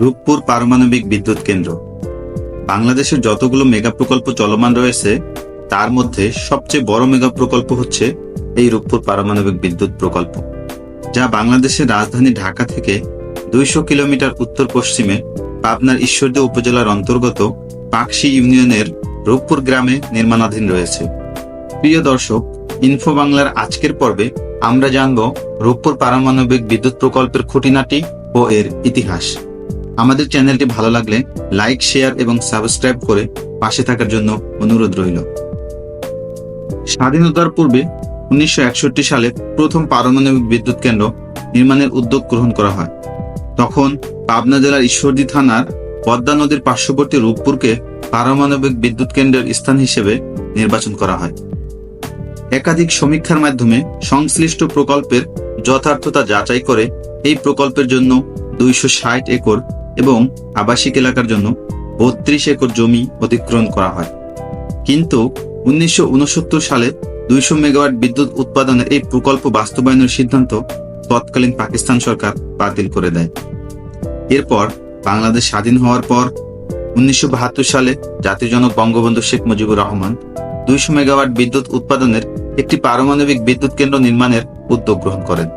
রূপপুর পারমাণবিক বিদ্যুৎ কেন্দ্র। বাংলাদেশের যতগুলো মেগা প্রকল্প চলমান রয়েছে, তার মধ্যে সবচেয়ে বড় মেগা প্রকল্প হচ্ছে এই রূপপুর পারমাণবিক বিদ্যুৎ প্রকল্প, যা বাংলাদেশের রাজধানী ঢাকা থেকে দুইশো কিলোমিটার উত্তর পশ্চিমে পাবনার ঈশ্বরদী উপজেলার অন্তর্গত পাকশি ইউনিয়নের রূপপুর গ্রামে নির্মাণাধীন রয়েছে। প্রিয় দর্শক ইনফো বাংলার আজকের পর্বে আমরা জানব রূপপুর পারমাণবিক বিদ্যুৎ প্রকল্পের খুঁটিনাটি ও এর ইতিহাস। আমাদের চ্যানেলটি ভালো লাগলে লাইক, শেয়ার এবং সাবস্ক্রাইব করে পাশে থাকার জন্য অনুরোধ রইল। স্বাধীনতার পূর্বে উনিশশো সালে প্রথম পারমাণবিক বিদ্যুৎ কেন্দ্র নির্মাণের উদ্যোগ গ্রহণ করা হয়। তখন পাবনা জেলার ঈশ্বরদী থানার পদ্মা নদীর পার্শ্ববর্তী রূপপুরকে পারমাণবিক বিদ্যুৎ কেন্দ্রের স্থান হিসেবে নির্বাচন করা হয়। একাধিক সমীক্ষার মাধ্যমে সংশ্লিষ্ট প্রকল্পের যথার্থতা যাচাই করে এই প্রকল্পের জন্য দুইশো ষাট একর এবং আবাসিক এলাকার জন্য বত্রিশ একর জমি অধিগ্রহণ করা হয়। কিন্তু উনিশশো উনসত্তর সালে দুইশো মেগাওয়াট বিদ্যুৎ উৎপাদনের এই প্রকল্প বাস্তবায়নের সিদ্ধান্ত তৎকালীন পাকিস্তান সরকার বাতিল করে দেয়। এরপর বাংলাদেশ স্বাধীন হওয়ার পর উনিশশো বাহাত্তর সালে জাতির জনক বঙ্গবন্ধু শেখ মুজিবুর রহমান দুইশো মেগাওয়াট বিদ্যুৎ উৎপাদনের একটি পারমাণবিক বিদ্যুৎ কেন্দ্র নির্মাণের উদ্যোগ গ্রহণ করেন।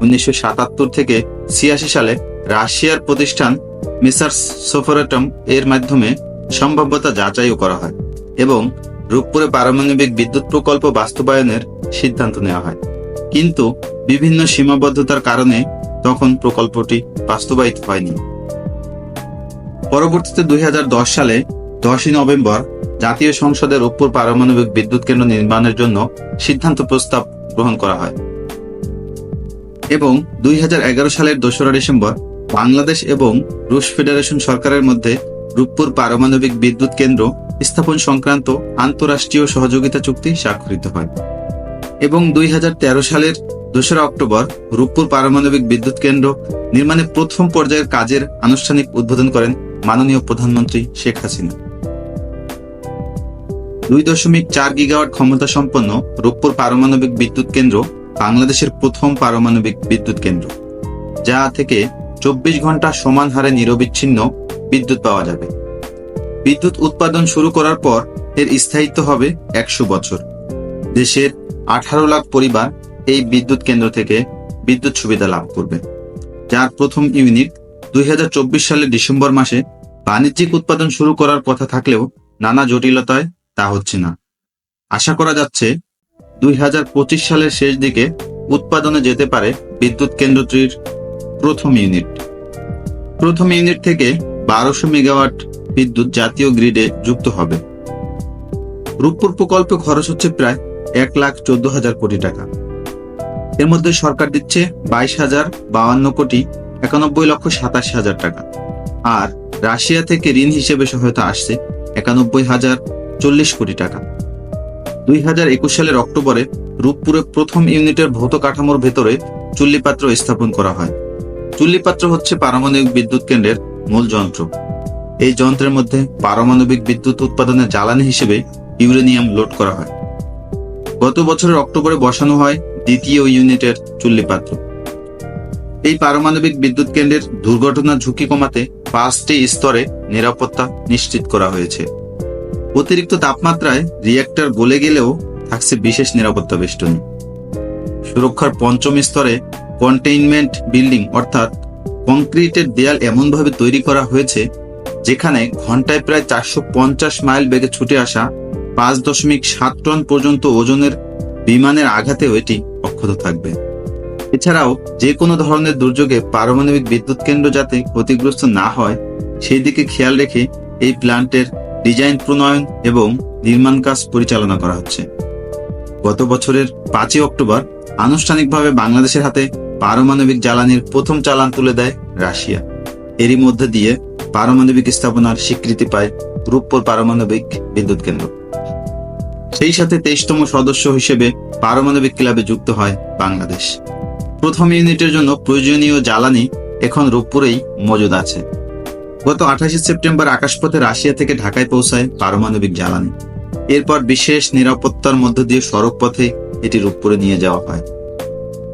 উনিশশো সাতাত্তর থেকে ছিয়াশি সালে রাশিয়ার প্রতিষ্ঠান মিসার্স সোফারেটম এর মাধ্যমে সম্ভাব্যতা যাচাইও করা হয় এবং রূপপুরে পারমাণবিক বিদ্যুৎ প্রকল্প বাস্তবায়নের সিদ্ধান্ত নেওয়া হয়। কিন্তু বিভিন্ন সীমাবদ্ধতার কারণে তখন প্রকল্পটি বাস্তবায়িত হয়নি। পরবর্তীতে দুই হাজার দশ সালে দশই নভেম্বর জাতীয় সংসদে রূপপুর পারমাণবিক বিদ্যুৎ কেন্দ্র নির্মাণের জন্য সিদ্ধান্ত প্রস্তাব গ্রহণ করা হয়। এবং দুই হাজার এগারো সালের দোসরা ডিসেম্বর বাংলাদেশ এবং রুশ ফেডারেশন সরকারের মধ্যে রূপপুর পারমাণবিক বিদ্যুৎ কেন্দ্র স্থাপন সংক্রান্ত আন্তঃরাষ্ট্রীয় সহযোগিতা চুক্তি স্বাক্ষরিত হয় এবং দুই হাজার তেরো সালের দোসরা অক্টোবর রূপপুর পারমাণবিক বিদ্যুৎ কেন্দ্র নির্মাণে প্রথম পর্যায়ের কাজের আনুষ্ঠানিক উদ্বোধন করেন মাননীয় প্রধানমন্ত্রী শেখ হাসিনা। দুই দশমিক চার গিগাওয়াট ক্ষমতা সম্পন্ন রূপপুর পারমাণবিক বিদ্যুৎ কেন্দ্র বাংলাদেশের প্রথম পারমাণবিক বিদ্যুৎ কেন্দ্র, যা থেকে চব্বিশ ঘণ্টা সমান হারে নিরবিচ্ছিন্ন বিদ্যুৎ পাওয়া যাবে। বিদ্যুৎ উৎপাদন শুরু করার পর এর স্থায়িত্ব হবে একশো বছর। দেশের আঠারো লাখ পরিবার এই বিদ্যুৎ কেন্দ্র থেকে বিদ্যুৎ সুবিধা লাভ করবে। যার প্রথম ইউনিট দুই হাজার চব্বিশ সালের ডিসেম্বর মাসে বাণিজ্যিক উৎপাদন শুরু করার কথা থাকলেও নানা জটিলতায় তা হচ্ছে না। আশা করা যাচ্ছে দুই হাজার পঁচিশ সালের শেষ দিকে উৎপাদনে যেতে পারে বিদ্যুৎ কেন্দ্রটির প্রথম ইউনিট। প্রথম ইউনিট থেকে বারোশো মেগাওয়াট বিদ্যুৎ জাতীয় গ্রিডে যুক্ত হবে। রূপপুর প্রকল্পে খরচ হচ্ছে প্রায় এক লাখ চোদ্দ হাজার কোটি টাকা। এর মধ্যে সরকার দিচ্ছে বাইশ হাজার বাউান্ন কোটি একানব্বই লক্ষ সাতাশি হাজার টাকা। আর রাশিয়া থেকে ঋণ হিসেবে সহায়তা আসছে একানব্বই হাজার চল্লিশ কোটি টাকা। দুই হাজার একুশ সালের অক্টোবরে রূপপুরে প্রথম ইউনিটের ভৌত কাঠামোর ভেতরে চুল্লিপাত্র স্থাপন করা হয়। চুল্লিপাত্র হচ্ছে পারমাণবিক বিদ্যুৎ কেন্দ্রের মূল যন্ত্র। এই যন্ত্রের মধ্যে পারমাণবিক বিদ্যুৎ উৎপাদনের জ্বালানি হিসেবে ইউরেনিয়াম লোড করা হয়। গত বছরের অক্টোবরে বসানো হয় দ্বিতীয় ইউনিটের চুল্লিপাত্র। এই পারমাণবিক বিদ্যুৎ কেন্দ্রের দুর্ঘটনার ঝুঁকি কমাতে পাঁচটি স্তরে নিরাপত্তা নিশ্চিত করা হয়েছে। অতিরিক্ত তাপমাত্রায় রিয়েক্টর গলে গেলেও থাকছে বিশেষ নিরাপত্তা বেষ্টনী। সুরক্ষার পঞ্চম স্তরে কন্টেইনমেন্ট বিল্ডিং অর্থাৎ কংক্রিটের দেয়াল এমনভাবে তৈরি করা হয়েছে, যেখানে ঘন্টায় প্রায় চারশো পঞ্চাশ মাইল বেগে ছুটে আসা পাঁচ দশমিক সাত টন পর্যন্ত ওজনের বিমানের আঘাতেও এটি অক্ষত থাকবে। এছাড়াও, যে কোনো ধরনের দুর্যোগে পারমাণবিক বিদ্যুৎ কেন্দ্র যাতে ক্ষতিগ্রস্ত না হয়, সেই দিকে খেয়াল রেখে এই প্ল্যান্টের ডিজাইন প্রণয়ন এবং নির্মাণ কাজ পরিচালনা করা হচ্ছে। গত বছরের পাঁচই অক্টোবর আনুষ্ঠানিকভাবে বাংলাদেশের হাতে পারমাণবিক জ্বালানির প্রথম চালান তুলে দেয় রাশিয়া। এরই মধ্যে দিয়ে পারমাণবিক স্থাপনার স্বীকৃতি পায় রূপপুর পারমাণবিক বিদ্যুৎ কেন্দ্র। সেই সাথে তেইশতম সদস্য হিসেবে পারমাণবিক ক্লাবে যুক্ত হয় বাংলাদেশ। প্রথম ইউনিটের জন্য প্রয়োজনীয় জ্বালানি এখন রূপপুরেই মজুদ আছে। গত আঠাশে সেপ্টেম্বর আকাশপথে রাশিয়া থেকে ঢাকায় পৌঁছায় পারমাণবিক জ্বালানি। এরপর বিশেষ নিরাপত্তার মধ্য দিয়ে সড়ক পথে এটি রূপপুরে নিয়ে যাওয়া হয়।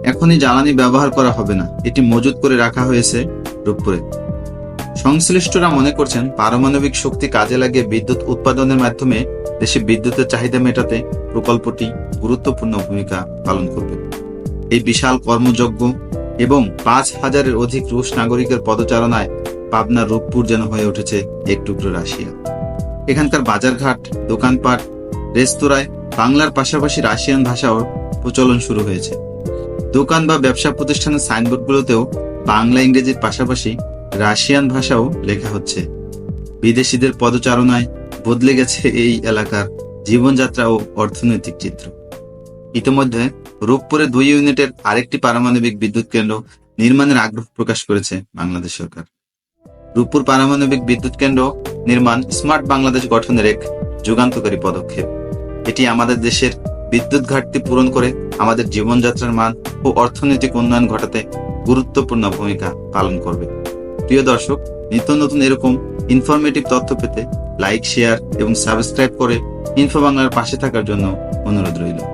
এখনই জ্বালানি ব্যবহার করা হবে না। এটি মজুত করে রাখা হয়েছে রূপপুরে। সংশ্লিষ্টরা মনে করছেন, পারমাণবিক শক্তি কাজে লাগিয়ে বিদ্যুৎ উৎপাদনের মাধ্যমে দেশে বিদ্যুতের চাহিদা মেটাতে প্রকল্পটি গুরুত্বপূর্ণ ভূমিকা পালন করবে। এই বিশাল কর্মযজ্ঞ এবং পাঁচ হাজারের অধিক রুশ নাগরিকের পদচারণায় পাবনার রূপপুর যেন হয়ে উঠেছে এক টুকরো রাশিয়া। এখানকার বাজারঘাট, দোকানপাট, রেস্তোরাঁয় বাংলার পাশাপাশি রাশিয়ান ভাষাও প্রচলন শুরু হয়েছে। দোকান বা ব্যবসা প্রতিষ্ঠানের সাইনবোর্ডগুলোতেও বাংলা, ইংরেজির পাশাপাশি রাশিয়ান ভাষাও লেখা হচ্ছে। বিদেশিদের পদচারণায় বদলে গেছে এই এলাকার জীবনযাত্রা ও অর্থনৈতিক চিত্র। ইতিমধ্যে রূপপুরে দুই ইউনিটের আরেকটি পারমাণবিক বিদ্যুৎ কেন্দ্র নির্মাণের আগ্রহ প্রকাশ করেছে বাংলাদেশ সরকার। রূপপুর পারমাণবিক বিদ্যুৎ কেন্দ্র নির্মাণ স্মার্ট বাংলাদেশ গঠনের এক যুগান্তকারী পদক্ষেপ। এটি আমাদের দেশের বিদ্যুৎ ঘাটতি পূরণ করে আমাদের জীবনযাত্রার মান ও অর্থনৈতিক উন্নয়ন ঘটাতে গুরুত্বপূর্ণ ভূমিকা পালন করবে। প্রিয় দর্শক, নিত্য নতুন এরকম ইনফরমেটিভ তথ্য পেতে লাইক শেয়ার এবং সাবস্ক্রাইব করে ইনফো বাংলার পাশে থাকার জন্য অনুরোধ রইল।